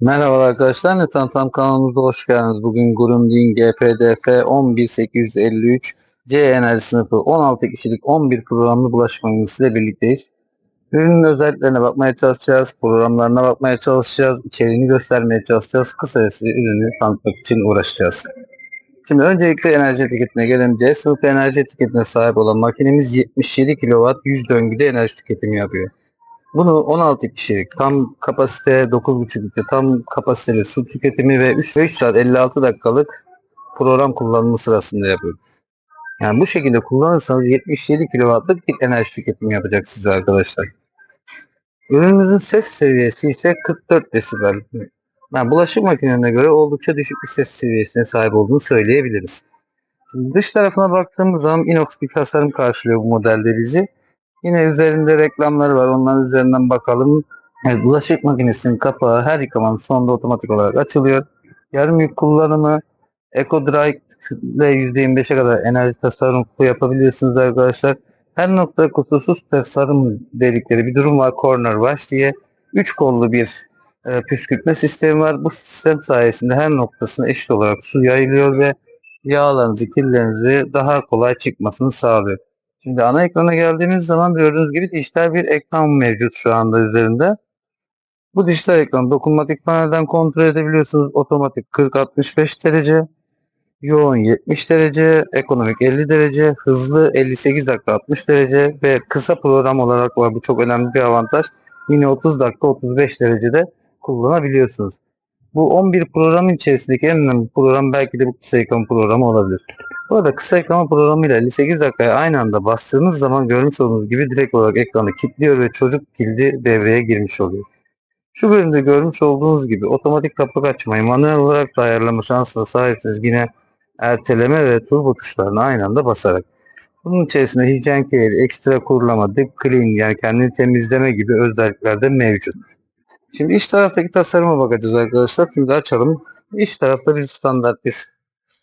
Merhabalar arkadaşlar, Netan Tam kanalımıza hoş geldiniz. Bugün Grundig GPDF 11853 C enerji sınıfı 16 kişilik 11 programlı bulaşık makinesiyle birlikteyiz. Ürünün özelliklerine bakmaya çalışacağız, programlarına bakmaya çalışacağız, içeriğini göstermeye çalışacağız. Kısacası ürünü tanıtmak için uğraşacağız. Şimdi öncelikle enerji etiketine gelelim. C sınıfı enerji etiketine sahip olan makinemiz 77 kW 100 döngüde enerji tüketimi yapıyor. Bunu 16 kişilik tam kapasite 9.5 litre tam kapasiteli su tüketimi ve 3, 3 saat 56 dakikalık program kullanımı sırasında yapıyor. Yani bu şekilde kullanırsanız 77 kW'lık bir enerji tüketimi yapacak size arkadaşlar. Ürünümüzün ses seviyesi ise 44 desibel. Yani bulaşık makinelerine göre oldukça düşük bir ses seviyesine sahip olduğunu söyleyebiliriz. Şimdi dış tarafına baktığımız zaman inox bir tasarım karşılıyor bu modelde bizi. Yine üzerinde reklamları var. Onların üzerinden bakalım. Evet, bulaşık makinesinin kapağı her yıkamanın sonunda otomatik olarak açılıyor. Yarım yük kullanımı EcoDry ile %25'e kadar enerji tasarrufu yapabiliyorsunuz arkadaşlar. Her nokta kusursuz tasarım dedikleri bir durum var. Corner wash diye. 3 kollu bir e, püskürtme sistemi var. Bu sistem sayesinde her noktasına eşit olarak su yayılıyor ve yağlarınızı, kirlerinizi daha kolay çıkmasını sağlıyor. Şimdi ana ekrana geldiğimiz zaman gördüğünüz gibi dijital bir ekran mevcut şu anda üzerinde. Bu dijital ekran dokunmatik panelden kontrol edebiliyorsunuz. Otomatik 40-65 derece, yoğun 70 derece, ekonomik 50 derece, hızlı 58 dakika 60 derece ve kısa program olarak var. Bu çok önemli bir avantaj. Yine 30 dakika 35 derecede kullanabiliyorsunuz. Bu 11 programın içerisindeki en önemli program belki de bu kısa ekran programı olabilir. Bu arada kısa ekran programıyla 58 dakikaya aynı anda bastığınız zaman görmüş olduğunuz gibi direkt olarak ekranı kilitliyor ve çocuk kilidi devreye girmiş oluyor. Şu bölümde görmüş olduğunuz gibi otomatik kapak açmayı manuel olarak da ayarlama şansına sahipsiniz. Yine erteleme ve turbo tuşlarını aynı anda basarak. Bunun içerisinde hijyen care, ekstra kurulama, deep clean yani kendini temizleme gibi özellikler de mevcut. Şimdi iç taraftaki tasarıma bakacağız arkadaşlar. Şimdi açalım. İç tarafta bir standart bir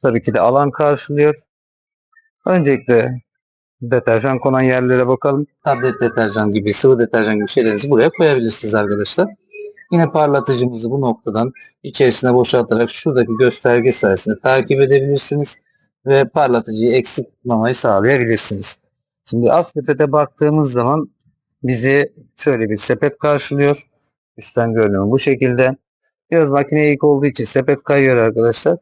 tabii ki de alan karşılıyor. Öncelikle deterjan konan yerlere bakalım. Tablet deterjan gibi, sıvı deterjan gibi şeylerinizi buraya koyabilirsiniz arkadaşlar. Yine parlatıcımızı bu noktadan içerisine boşaltarak şuradaki gösterge sayesinde takip edebilirsiniz ve parlatıcıyı eksik tutmamayı sağlayabilirsiniz. Şimdi alt sepete baktığımız zaman bizi şöyle bir sepet karşılıyor. Üstten görünümü bu şekilde. Biraz makine ilk olduğu için sepet kayıyor arkadaşlar.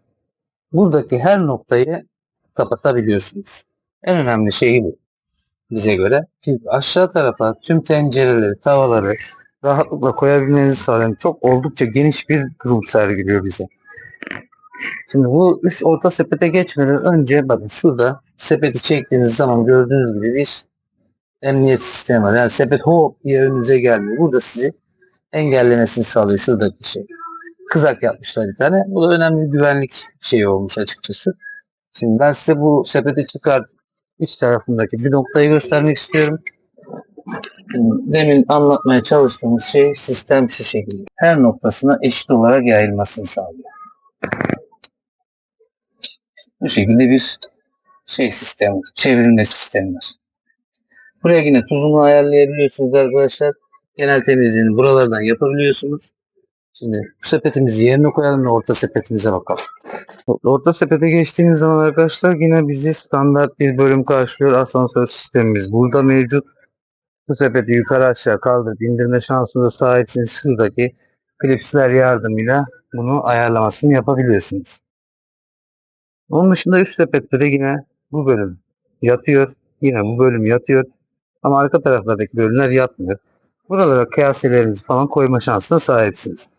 Buradaki her noktayı kapatabiliyorsunuz. En önemli şey bu bize göre. Çünkü aşağı tarafa tüm tencereleri, tavaları rahatlıkla koyabilmenizi sağlayan çok oldukça geniş bir durum sergiliyor bize. Şimdi bu üst orta sepete geçmeden önce bakın şurada sepeti çektiğiniz zaman gördüğünüz gibi bir emniyet sistemi var. Yani sepet hop diye önünüze gelmiyor. Burada sizi engellemesini sağlıyor şuradaki şey. Kızak yapmışlar bir tane. Bu da önemli bir güvenlik şeyi olmuş açıkçası. Şimdi ben size bu sepeti çıkartıp iç tarafındaki bir noktayı göstermek istiyorum. Demin anlatmaya çalıştığımız şey sistem şu şekilde. Her noktasına eşit olarak yayılmasını sağlıyor. Bu şekilde bir şey sistemi, çevrilme sistemi var. Buraya yine tuzunu ayarlayabiliyorsunuz arkadaşlar. Genel temizliğini buralardan yapabiliyorsunuz. Şimdi sepetimizi yerine koyalım ve orta sepetimize bakalım. Orta sepete geçtiğimiz zaman arkadaşlar yine bizi standart bir bölüm karşılıyor. Asansör sistemimiz burada mevcut. Bu sepeti yukarı aşağı kaldırıp indirme şansına sahipsiniz. Şuradaki klipsler yardımıyla bunu ayarlamasını yapabiliyorsunuz. Onun dışında üst sepette de yine bu bölüm yatıyor. Yine bu bölüm yatıyor. Ama arka taraflardaki bölümler yatmıyor. Buralara kıyaselerinizi falan koyma şansına sahipsiniz.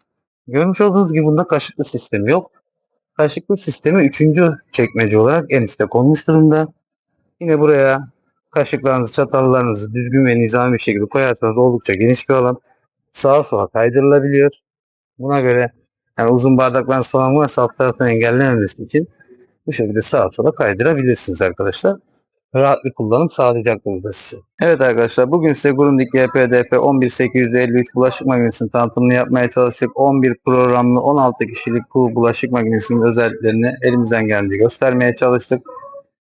Görmüş olduğunuz gibi bunda kaşıklı sistemi yok. Kaşıklı sistemi üçüncü çekmece olarak en üstte konmuş durumda. Yine buraya kaşıklarınızı, çatallarınızı düzgün ve nizami bir şekilde koyarsanız oldukça geniş bir alan. Sağa sola kaydırılabiliyor. Buna göre yani uzun bardaklarınız falan varsa alt taraftan engellememesi için bu şekilde sağa sola kaydırabilirsiniz arkadaşlar rahat bir kullanım sağlayacak burada size. Evet arkadaşlar bugün size Grundig GPDP 11853 bulaşık makinesinin tanıtımını yapmaya çalıştık. 11 programlı 16 kişilik bu bulaşık makinesinin özelliklerini elimizden geldiği göstermeye çalıştık.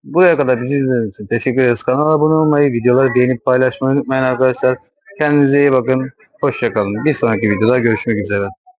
Buraya kadar bizi izlediğiniz için teşekkür ederiz. Kanala abone olmayı, videoları beğenip paylaşmayı unutmayın arkadaşlar. Kendinize iyi bakın. Hoşçakalın. Bir sonraki videoda görüşmek üzere.